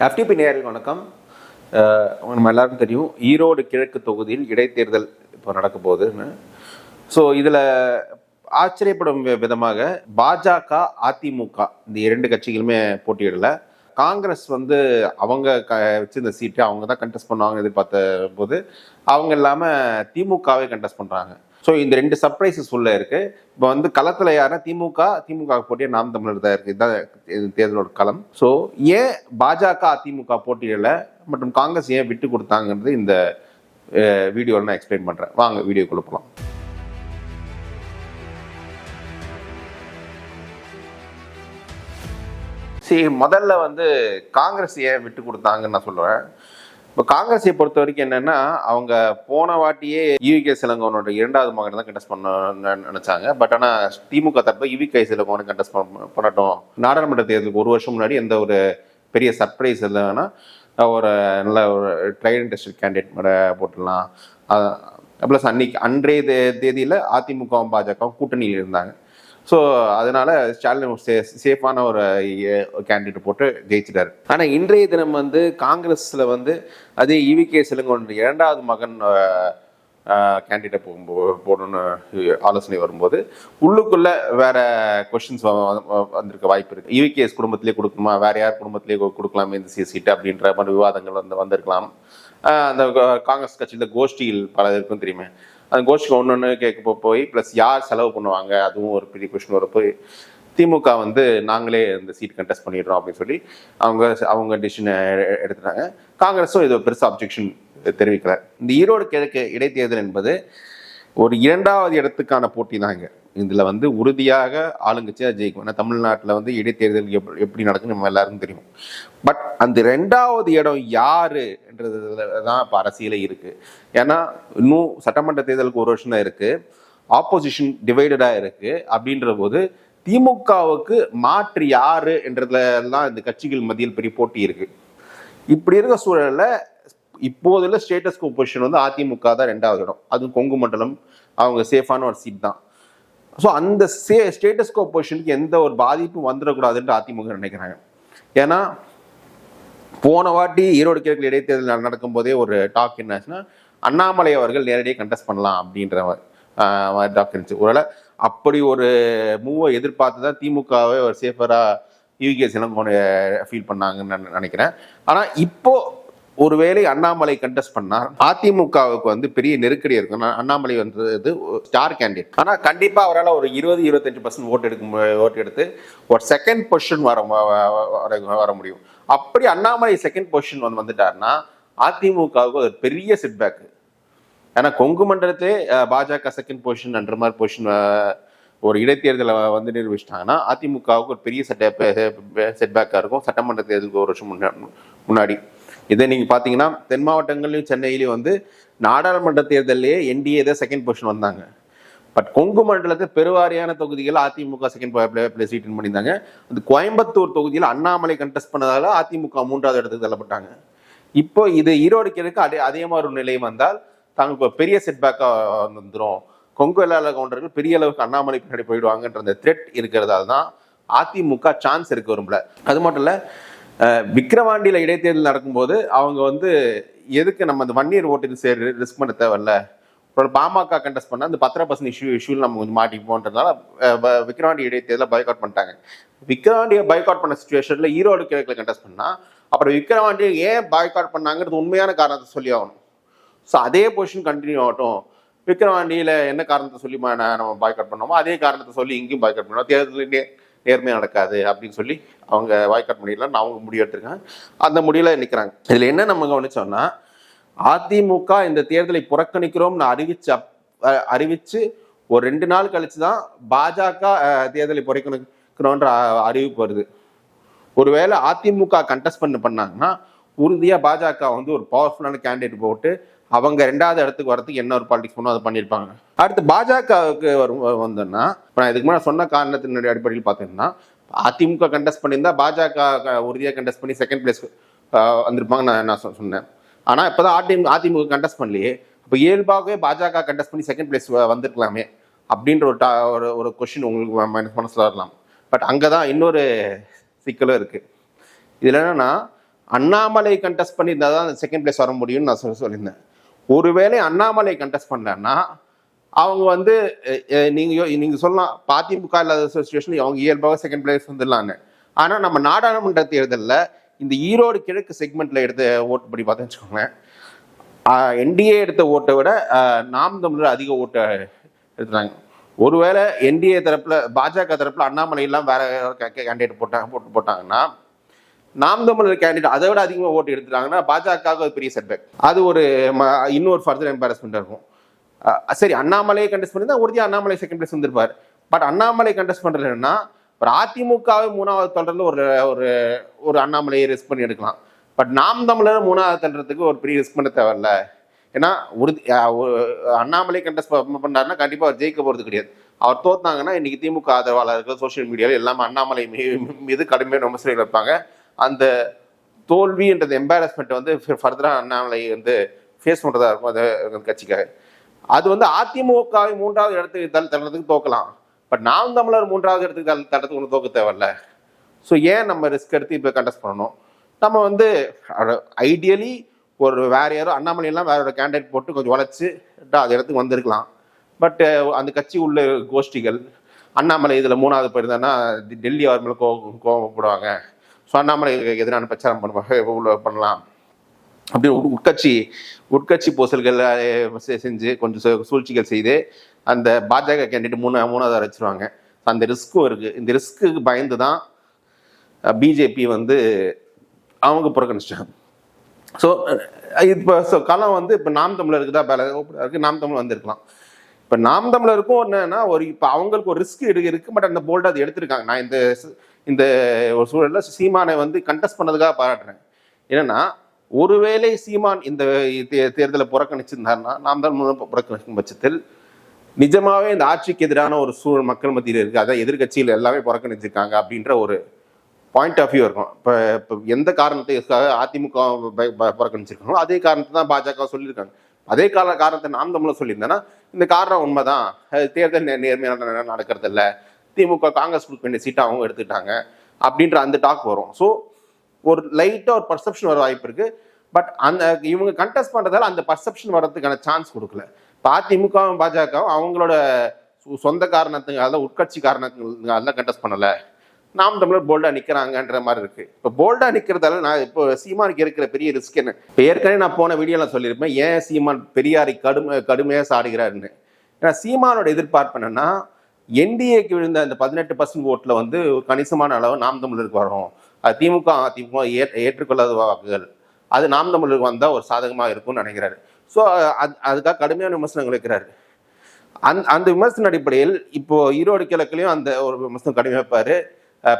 FTP நேரில் வணக்கம். நம்ம எல்லாருக்கும் தெரியும் ஈரோடு கிழக்கு தொகுதியில் இடைத்தேர்தல் இப்போ நடக்க போகுதுன்னு ஸோ இதில் ஆச்சரியப்படும் விதமாக பாஜக அதிமுக இந்த இரண்டு கட்சிகளுமே போட்டியிடல. காங்கிரஸ் வந்து அவங்க க வச்சிருந்த சீட்டு அவங்க தான் கண்டெஸ்ட் பண்ணுவாங்க எதிர்பார்த்த போது அவங்க இல்லாமல் திமுகவே கண்டெஸ்ட் பண்ணுறாங்க ஸோ இந்த ரெண்டு சர்ப்ரைசஸ் உள்ள இருக்கு. இப்போ வந்து களத்தில் யாருன்னா திமுக திமுக போட்டியே நாம் தமிழர் தான் இருக்கு. இதுதான் தேர்தலோட களம். ஸோ ஏன் பாஜக அதிமுக போட்டியிடல மற்றும் காங்கிரஸ் ஏன் விட்டு கொடுத்தாங்கன்றது இந்த வீடியோவில் நான் எக்ஸ்பிளைன் பண்ணுறேன் வாங்க வீடியோக்குள்ள போகலாம் சரி முதல்ல வந்து காங்கிரஸ் ஏன் விட்டு கொடுத்தாங்கன்னு நான் சொல்லுவேன் இப்போ காங்கிரஸை பொறுத்த வரைக்கும் என்னன்னா அவங்க போன வாட்டியே யூகே சிலங்கோனோட இரண்டாவது மகன் தான் கண்டெஸ்ட் பண்ண நினைச்சாங்க. பட் ஆனால் திமுக தரப்பு யூவிகே சிலங்கோனை கண்டெஸ்ட் பண்ணட்டும். நாடாளுமன்ற தேர்தலுக்கு ஒரு வருஷம் முன்னாடி எந்த ஒரு பெரிய சர்ப்ரைஸ் இல்லைன்னா ஒரு நல்ல ஒரு ட்ரைடன் டெஸ்ட் கேண்டிடேட் போட்டுடலாம். ப்ளஸ் அன்னைக்கு அன்றைய தே- அதிமுகவும் பாஜகவும் கூட்டணியில் இருந்தாங்க. ஸோ அதனால ஸ்டாலின் சே சேஃபான ஒரு கேண்டிடேட் போட்டு ஜெயிச்சிட்டாரு. ஆனால் இன்றைய தினம் வந்து காங்கிரஸில் வந்து அதே இவிகே சிலங்கோன் இரண்டாவது மகன் கேண்டிடேட் போகும்போது போடணும்னு ஆலோசனை வரும்போது உள்ளுக்குள்ள வேற கொஷின்ஸ் வந்திருக்க வாய்ப்பு இருக்கு. இவிகேஎஸ் குடும்பத்திலே கொடுக்கணுமா? வேற யார் குடும்பத்திலே கொடுக்கலாமே இந்த சீட்டு அப்படின்ற மாதிரி விவாதங்கள் வந்து வந்திருக்கலாம். அந்த காங்கிரஸ் கட்சியில் கோஷ்டியில் பல இருக்கும் தெரியுமே. அந்த கோஷ்டிக்கு ஒன்று ஒன்று கேட்க போய் ப்ளஸ் யார் செலவு பண்ணுவாங்க? அதுவும் ஒரு பெரிய கொஷின் வர போய் திமுக வந்து நாங்களே இந்த சீட் கண்டெஸ்ட் பண்ணிடுறோம் அப்படின்னு சொல்லி அவங்க அவங்க டிசிஷனை எடுத்துட்டாங்க. காங்கிரஸும் இது பெருசாக அப்ஜெக்ஷன் தெரிவிக்கல. இந்த ஈரோடு கிழக்கு இடைத்தேர்தல் என்பது ஒரு இரண்டாவது இடத்துக்கான போட்டி தான் இங்கே. இதில் வந்து உறுதியாக ஆளுங்கட்சியாக ஜெயிக்கும். ஏன்னா தமிழ்நாட்டில் வந்து இடைத்தேர்தல் எப் எப்படி நடக்குன்னு நம்ம எல்லாருக்கும் தெரியும். பட் அந்த ரெண்டாவது இடம் யாருன்றது தான் இப்போ அரசியலே இருக்குது ஏன்னா இன்னும் சட்டமன்ற தேர்தலுக்கு ஒரு வருஷம் தான் இருக்குது ஆப்போசிஷன் டிவைடடாக இருக்குது அப்படின்ற போது திமுகவுக்கு மாற்று யாரு என்றதுலாம் இந்த கட்சிகள் மத்தியில் பெரிய போட்டி இருக்கு. இப்படி இருக்க சூழலில் இப்போதுள்ள ஸ்டேட்டஸ் பொசிஷன் வந்து அதிமுக தான் ரெண்டாவது இடம். அதுவும் கொங்கு மண்டலம் அவங்க சேஃபான ஒரு சீட் தான். ஸோ அந்த சே ஸ்டேட்டஸ்கோ பொசிஷனுக்கு எந்த ஒரு பாதிப்பும் வந்துடக்கூடாதுன்னு அதிமுக நினைக்கிறாங்க. ஏன்னா போன வாட்டி ஈரோடு கிழக்கு இடைத்தேர்தல் நடக்கும் நடக்கும்போதே ஒரு டாக் என்னாச்சுன்னா அண்ணாமலை அவர்கள் நேரடியாக கண்டெஸ்ட் பண்ணலாம் அப்படின்ற டாக் இருந்துச்சு. ஒருவேளை அப்படி ஒரு மூவை எதிர்பார்த்து தான் திமுகவை ஒரு சேஃபராக யூகே சிலங்கோனை ஃபீல் பண்ணாங்கன்னு நான் நினைக்கிறேன். ஆனால் இப்போது ஒருவேளை அண்ணாமலை கண்டெஸ்ட் பண்ணார் அதிமுகவுக்கு வந்து பெரிய நெருக்கடி இருக்கும் அண்ணாமலை வந்து ஸ்டார் கேண்டிடேட் ஆனால் கண்டிப்பாக அவரால் ஒரு இருபது இருபத்தஞ்சு பர்சன்ட் ஓட்டு எடுக்க ஓட் எடுத்து ஒரு செகண்ட் பொசிஷன் வர வர வர முடியும். அப்படி அண்ணாமலை செகண்ட் பொசிஷன் வந்து வந்துட்டாருன்னா அதிமுகவுக்கு ஒரு பெரிய செட்பேக் ஏன்னா கொங்கு மண்டலத்திலே பாஜக செகண்ட் பொசிஷன் என்ற மாதிரி பொசிஷன் ஒரு இடைத்தேர்தலை வந்து நிரூபிச்சிட்டாங்கன்னா அதிமுகவுக்கு ஒரு பெரிய செட்ட செட்பேக்காக இருக்கும். சட்டமன்ற தேர்தலுக்கு ஒரு வருஷம் முன்னாடி முன்னாடி. இதை நீங்கள் பார்த்தீங்கன்னா தென் மாவட்டங்கள்லையும் சென்னையிலையும் வந்து நாடாளுமன்ற தேர்தலிலேயே என்டிஏ தான் செகண்ட் பொசிஷன் வந்தாங்க. பட் கொங்கு மண்டலத்தில் பெருவாரியான தொகுதிகள் அதிமுக செகண்ட் பிளேஸ் ரீட்டன் பண்ணியிருந்தாங்க. அந்த கோயம்புத்தூர் தொகுதியில் அண்ணாமலை கண்டெஸ்ட் பண்ணதால அதிமுக மூன்றாவது இடத்துக்கு தள்ளப்பட்டாங்க. இப்போ இது ஈரோடு கிழக்கு அதே அதே மாதிரி ஒரு நிலை வந்தால் தாங்களுக்கு இப்போ பெரிய செட்பேக்காக வந்துடும் கொங்கு வேளாளர் கவுண்டர்கள் பெரிய அளவுக்கு அண்ணாமலை பின்னாடி போயிடுவாங்கன்ற அந்த த்ரெட் இருக்கிறதால தான் அதிமுக சான்ஸ் இருக்க வரும்ல அது மட்டும் இல்லை விக்கிரவாண்டியில் இடைத்தேர்தல் நடக்கும்போது அவங்க வந்து எதுக்கு நம்ம அந்த ஒன் இயர் ஓட்டுக்கு சரி ரிஸ்க் பண்ண தேவையில்ல? அப்புறம் பாமக கண்டஸ்ட் பண்ணால் அந்த பத்திர பர்சன்ட் இஷ்யூ இஷ்யூவில் நம்ம கொஞ்சம் மாட்டிப்போன்றதுனால விக்ரவாண்டி இடைத்தேர்தலில் விக்கிரவாண்டி பண்ணிட்டாங்க. விக்ரவாண்டியை பைக்காட் பண்ண சுச்சுவேஷனில் ஈரோடு கிழக்கில் கண்டெஸ்ட் பண்ணால் அப்புறம் விக்ரவாண்டியை ஏன் பாய்காட் பண்ணாங்கிறது உண்மையான காரணத்தை சொல்லி ஆகணும். ஸோ அதே பொசிஷன் கண்டினியூ ஆகட்டும். விக்ரவாண்டியில் என்ன காரணத்தை சொல்லி நம்ம பாய்காட் பண்ணோமோ அதே காரணத்தை சொல்லி இங்கேயும் பாய்காட் பண்ணோம். தேர்தல் நேர்மையாக நடக்காது அப்படின்னு சொல்லி அவங்க வாய்க்காட் பண்ணிடலாம் அவங்க முடிவு அந்த முடிவில் நிற்கிறாங்க இதில் என்ன நம்ம கவனிச்சோம்னா அதிமுக இந்த தேர்தலை புறக்கணிக்கிறோம்னு அறிவிச்சு அப்- அறிவிச்சு ஒரு ரெண்டு நாள் கழிச்சு தான் பாஜக தேர்தலை புறக்கணிக்கிறோன்ற அறிவிப்பு வருது. ஒருவேளை அதிமுக கண்டஸ்ட் பண்ண பண்ணாங்கன்னா உறுதியாக பாஜக வந்து ஒரு பவர்ஃபுல்லான கேண்டிடேட் போட்டு அவங்க ரெண்டாவது இடத்துக்கு வரத்துக்கு என்ன ஒரு பாலிடிக்ஸ் பண்ணோ அதை பண்ணியிருப்பாங்க. அடுத்து பாஜகவுக்கு வரும் வந்தோம்னா இப்போ நான் இதுக்கு மேலே சொன்ன காரணத்தினுடைய அடிப்படையில் பார்த்தீங்கன்னா அதிமுக கண்டெஸ்ட் பண்ணியிருந்தா பாஜக உறுதியாக கண்டெஸ்ட் பண்ணி செகண்ட் பிளேஸ் வந்திருப்பாங்க நான் நான் சொ- சொன்னேன். ஆனால் இப்போ தான் அதிமுக அதிமுக கண்டெஸ்ட் பண்ணலையே இப்போ இயல்பாகவே பாஜக கண்டெஸ்ட் பண்ணி செகண்ட் பிளேஸ் வந்திருக்கலாமே அப்படின்ற ஒரு டா- ஒரு ஒரு கொஷின் உங்களுக்கு ம- வரலாம். பட் அங்கே தான் இன்னொரு சிக்கலும் இருக்குது இதில் என்னென்னா அண்ணாமலை கண்டெஸ்ட் பண்ணியிருந்தா தான் செகண்ட் பிளேஸ் வர முடியும்னு நான் சொல்லி சொல்லியிருந்தேன். ஒருவேளை அண்ணாமலை கண்டெஸ்ட் பண்ணலன்னா அவங்க வந்து நீங்க நீங்க சொல்லலாம் அதிமுக இல்லாத சுச்சுவேஷன் அவங்க இயல்பாக செகண்ட் பிளேஸ் வந்துடலான்னு. ஆனா நம்ம நாடாளுமன்ற தேர்தலில் இந்த ஈரோடு கிழக்கு செக்மெண்ட்ல எடுத்த ஓட்டு படி பார்த்தேன்னு வச்சுக்கோங்களேன் என்டிஏ எடுத்த ஓட்டை விட நாம் தமிழர் அதிக ஓட்டை எடுத்துட்டாங்க. ஒருவேளை என்டிஏ தரப்புல பாஜக தரப்புல அண்ணாமலை எல்லாம் வேற கேண்டிடேட் போட்டாங்க போட்டு போட்டாங்கன்னா நாம் தமிழர் கேண்டிடேட் அதை விட அதிகமாக ஓட்டு எடுத்துட்டாங்கன்னா பாஜகவுக்கு ஒரு பெரிய செட்பேக் அது ஒரு இன்னொரு ஃபர்தர் எம்பாரஸ்மெண்ட் இருக்கும். சரி அண்ணாமலையை கண்டெஸ்ட் பண்ணியிருந்தா உறுதியாக அண்ணாமலை செகண்ட் பிளேஸ் வந்திருப்பார். பட் அண்ணாமலை கண்டெஸ்ட் பண்றதுன்னா ஒரு அதிமுகவை மூணாவது தொடர்ந்து ஒரு ஒரு ஒரு அண்ணாமலையை ரிஸ்க் பண்ணி எடுக்கலாம். பட் நாம் தமிழர் மூணாவது தள்ளுறதுக்கு ஒரு பெரிய ரிஸ்க் பண்ண தேவையில்ல. ஏன்னா உறுதி ஒரு அண்ணாமலை கண்டெஸ்ட் பண்ணாருன்னா கண்டிப்பாக அவர் ஜெயிக்க போகிறது கிடையாது. அவர் தோத்தாங்கன்னா இன்னைக்கு திமுக ஆதரவாளர்கள் சோஷியல் மீடியாவில் எல்லாமே அண்ணாமலை மீ- மீது கடுமையாக விமர்சனங்கள் இருப்பாங்க அந்த தோல்வின்றது எம்பாரஸ்மெண்ட் வந்து ஃபர்தராக அண்ணாமலை வந்து ஃபேஸ் பண்ணுறதா இருக்கும் அது அந்த கட்சிக்காக. அது வந்து அதிமுகவை மூன்றாவது இடத்துக்கு தள்ள தள்ளுறதுக்கு தோக்கலாம். பட் நாம் தமிழர் மூன்றாவது இடத்துக்கு தள்ள தள்ளுறதுக்கு ஒன்றும் தோக்க தேவையில்ல. ஸோ ஏன் நம்ம ரிஸ்க் எடுத்து இப்போ கண்டெஸ்ட் பண்ணணும்? நம்ம வந்து ஐடியலி ஒரு வேற யாரோ அண்ணாமலையெல்லாம் வேற ஒரு கேண்டிடேட் போட்டு கொஞ்சம் உழைச்சி அது இடத்துக்கு வந்திருக்கலாம். பட் அந்த கட்சி உள்ள கோஷ்டிகள் அண்ணாமலை இதில் மூணாவது போயிருந்தான்னா டெல்லி அவர் மேலே கோவம் கோவப்படுவாங்க. ஸோ அண்ணாமலை எதிரான பிரச்சாரம் பண்ணுவாங்க உள்ள பண்ணலாம். அப்படி உட்- உட்கட்சி உட்கட்சி பூசல்கள் செஞ்சு கொஞ்சம் சூழ்ச்சிகள் செய்து அந்த பாஜக கேண்டிடேட் மூணு மூணாவது வச்சுருவாங்க அந்த ரிஸ்க்கும் இருக்குது இந்த ரிஸ்க்கு பயந்து தான் பிஜேபி வந்து அவங்க புறக்கணிச்சிட்டாங்க. ஸோ இப்போ ஸோ களம் வந்து இப்போ நாம் தமிழருக்கு தான் பேல இருக்குது நாம் தமிழ் வந்திருக்கலாம். இப்போ நாம் தமிழருக்கும் என்னன்னா ஒரு இப்போ அவங்களுக்கு ஒரு ரிஸ்க் இருக்கு பட் அந்த போல்டு அது எடுத்திருக்காங்க. நான் இந்த இந்த ஒரு சூழலில் சீமானை வந்து கண்டெஸ்ட் பண்ணதுக்காக பாராட்டுறேன். என்னன்னா ஒருவேளை சீமான் இந்த தே- தேர்தலை புறக்கணிச்சிருந்தாருன்னா நாம் தமிழ் புறக்கணிக்கும் பட்சத்தில் நிஜமாவே இந்த ஆட்சிக்கு எதிரான ஒரு சூழல் மக்கள் மத்தியில் இருக்குது அதான் எதிர்க்கட்சியில் எல்லாமே புறக்கணிச்சிருக்காங்க அப்படின்ற ஒரு பாயிண்ட் ஆஃப் வியூ இருக்கும். இப்போ இப்போ எந்த காரணத்துக்காக அதிமுக ப- ப- புறக்கணிச்சிருக்காங்களோ அதே காரணத்தை தான் பாஜக சொல்லியிருக்காங்க. அதே கால காரணத்தை நாம் தமிழும் சொல்லியிருந்தேன்னா இந்த காரணம் உண்மைதான். தேர்தல் நே- நேர்மையான நடக்கிறது இல்லை திமுக காங்கிரஸ் கொடுக்க வேண்டிய சீட்டை அவங்க எடுத்துக்கிட்டாங்க அப்படின்ற அந்த டாக் வரும். ஸோ ஒரு லைட்டாக ஒரு பர்செப்ஷன் வர வாய்ப்பு இருக்கு. பட் அந்த இவங்க கண்டெஸ்ட் பண்ணுறதால அந்த பர்செப்ஷன் வர்றதுக்கான சான்ஸ் கொடுக்கல. இப்போ அதிமுகவும் பாஜகவும் அவங்களோட சொந்த காரணத்துக்காக உட்கட்சி காரணத்துக்காக கண்டெஸ்ட் பண்ணலை. நாம் தமிழர் போல்டாக நிற்கிறாங்கன்ற மாதிரி இருக்கு. இப்போ போல்டாக நிற்கிறதால நான் இப்போ சீமானுக்கு இருக்கிற பெரிய ரிஸ்க் என்ன? இப்போ ஏற்கனவே நான் போன வீடியோவில் சொல்லியிருப்பேன் ஏன் சீமான் பெரியாரை கடுமை கடுமையாக சாடுகிறாருன்னு. ஏன்னா சீமானோட எதிர்பார்ப்பு என்னன்னா என்டிஏக்கு விழுந்த அந்த பதினெட்டு பர்சன்ட் ஓட்டில் வந்து ஒரு கணிசமான அளவு நாம் தமிழருக்கு வரும் அது திமுக அதிமுக ஏ ஏற்றுக்கொள்ளாத வாக்குகள். அது நாம் தமிழருக்கு வந்தால் ஒரு சாதகமாக இருக்கும்னு நினைக்கிறாரு. ஸோ அது அதுக்காக கடுமையான விமர்சனங்கள் வைக்கிறாரு. அந் அந்த விமர்சன அடிப்படையில் இப்போ ஈரோடு கிழக்குலையும் அந்த ஒரு விமர்சனம் கடுமை வைப்பாரு.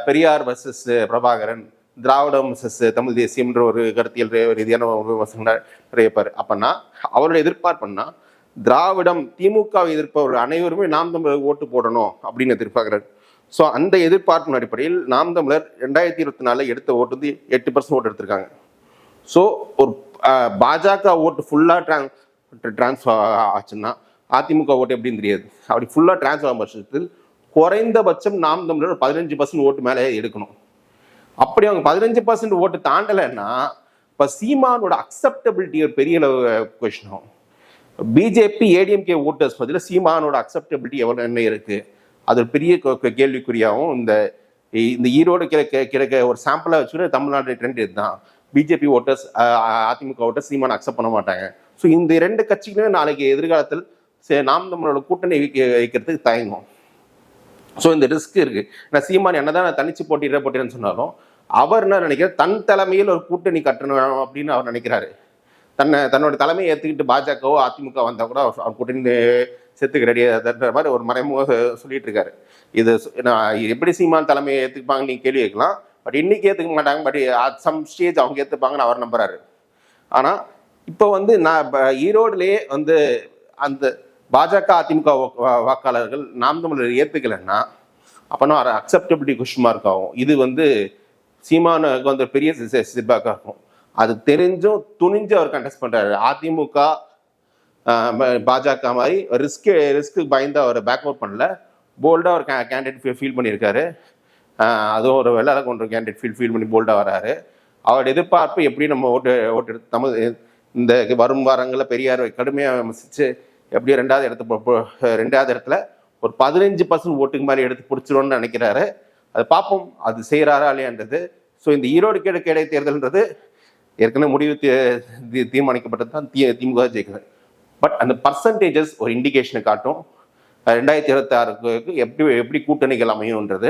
பெரியார் வர்சஸ் பிரபாகரன் திராவிடம் வர்சஸ் தமிழ் தேசியம்ன்ற ஒரு கருத்தியல் ரீதியான ஒரு விமர்சனம் நிறைய வைப்பாரு. அப்பன்னா எதிர்பார்ப்புன்னா திராவிடம் திமுகவை எதிர்ப்பவர் அனைவருமே நாம் தமிழர் ஓட்டு போடணும் அப்படின்னு எதிர்பார்க்கிறார். ஸோ அந்த எதிர்பார்ப்பின் அடிப்படையில் நாம் தமிழர் ரெண்டாயிரத்தி இருபத்தி நாலில் எடுத்த ஓட்டு வந்து எட்டு பர்சன்ட் ஓட்டு எடுத்திருக்காங்க. ஸோ ஒரு பாஜக ஓட்டு ஃபுல்லாக ட்ரான் ட்ரான்ஸ்ஃபர் ஆச்சுன்னா அதிமுக ஓட்டு எப்படின்னு தெரியாது. அப்படி ஃபுல்லாக ட்ரான்ஸ்ஃபார் பட்சத்தில் குறைந்தபட்சம் நாம் தமிழர் பதினஞ்சு பர்சன்ட் ஓட்டு மேலே எடுக்கணும். அப்படி அவங்க பதினஞ்சு பர்சன்ட் ஓட்டு தாண்டலைன்னா இப்போ சீமானோட அக்செப்டபிலிட்டி ஒரு பெரிய கொஷின் ஆகும். பிஜேபி ஏடிஎம்கே ஓட்டர்ஸ் பதில் சீமானோட அக்செப்டபிலிட்டி எவ்வளோ என்ன இருக்குது அது ஒரு பெரிய கேள்விக்குறியாகவும் இந்த இந்த ஈரோடு கிழக்க கிடக்க ஒரு சாம்பிளாக வச்சுக்கிட்டு தமிழ்நாடு ட்ரெண்ட் இதுதான். பிஜேபி ஓட்டர்ஸ் அதிமுக ஓட்டர்ஸ் சீமான அக்செப்ட் பண்ண மாட்டாங்க. ஸோ இந்த ரெண்டு கட்சிகளும் நாளைக்கு எதிர்காலத்தில் சே- நாம் நம்மளோட கூட்டணி வைக்க வைக்கிறதுக்கு தயங்கும். ஸோ இந்த ரிஸ்க் இருக்குது நான் சீமான் என்னதான் நான் தனிச்சு போட்டிடுற போட்டிடுறேன்னு சொன்னாலும் அவர் என்ன நினைக்கிறார்? தன் தலைமையில் ஒரு கூட்டணி கட்டணும் அப்படின்னு அவர் நினைக்கிறாரு. தன்னை தன்னோட தலைமையை ஏற்றுக்கிட்டு பாஜகவோ அதிமுக வந்தால் கூட அவர் கூட்டணி செத்துக்கு ரெடியாகிற மாதிரி ஒரு மறைமுக சொல்லிட்டு இருக்காரு. இது நான் எப்படி சீமான் தலைமையை ஏற்றுப்பாங்க நீங்கள் கேள்வி கேட்கலாம். பட் இன்னைக்கு ஏற்றுக்க மாட்டாங்க. பட் அட் சம் ஸ்டேஜ் அவங்க ஏற்றுப்பாங்கன்னு அவர் நம்புறாரு. ஆனால் இப்போ வந்து நான் இப்போ ஈரோடுலேயே வந்து அந்த பாஜக அதிமுக வா- வாக்காளர்கள் நாம் தமிழர் ஏற்றுக்கலைன்னா அப்போனா அக்செப்டபிலிட்டி கொஷின் மார்க் ஆகும். இது வந்து சீமானுக்கு வந்து பெரிய சிப்பாக்காக இருக்கும் அது தெரிஞ்சும் துணிஞ்சு அவர் கண்டெஸ்ட் பண்ணுறாரு அதிமுக பாஜக மாதிரி ரிஸ்க் ரிஸ்க்கு பயந்து அவர் பேக் அவுட் பண்ணல. போல்டாக ஒரு கேண்டிடேட் ஃபீல் பண்ணியிருக்காரு. அதுவும் ஒரு வெள்ளார கொண்டு கேண்டிடேட் ஃபீல் ஃபீல் பண்ணி போல்டாக வராரு. அவர் எதிர்பார்ப்பு எப்படி நம்ம ஓட்டு ஓட்டு தமிழ் நம்ம இந்த வரும் வாரங்களில் பெரியார் கடுமையாக விமர்சித்து எப்படி ரெண்டாவது இடத்து போ- ரெண்டாவது இடத்துல ஒரு பதினஞ்சு பர்சன்ட் ஓட்டுக்கு மாதிரி எடுத்து பிடிச்சிரும்னு நினைக்கிறாரு. அதை பார்ப்போம் அது செய்கிறாரா இல்லையான்றது. ஸோ இந்த ஈரோடு கிழக்கு இடைத்தேர்தல்ன்றது ஏற்கனவே முடிவு தீ- தீர்மானிக்கப்பட்டது தான் தி திமுக ஜெயிக்கிறது பட் அந்த பர்சன்டேஜஸ் ஒரு இண்டிகேஷனை காட்டும். ரெண்டாயிரத்தி இருபத்தி ஆறுக்கு எப்படி எப்படி கூட்டணிகள் அமையும்ன்றது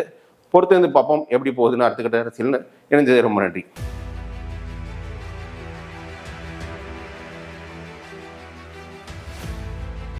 பொறுத்திருந்து வந்து பார்ப்போம். எப்படி போகுதுன்னு அடுத்துக்கிட்ட அரசியல்னு இணைஞ்சது ரொம்ப நன்றி.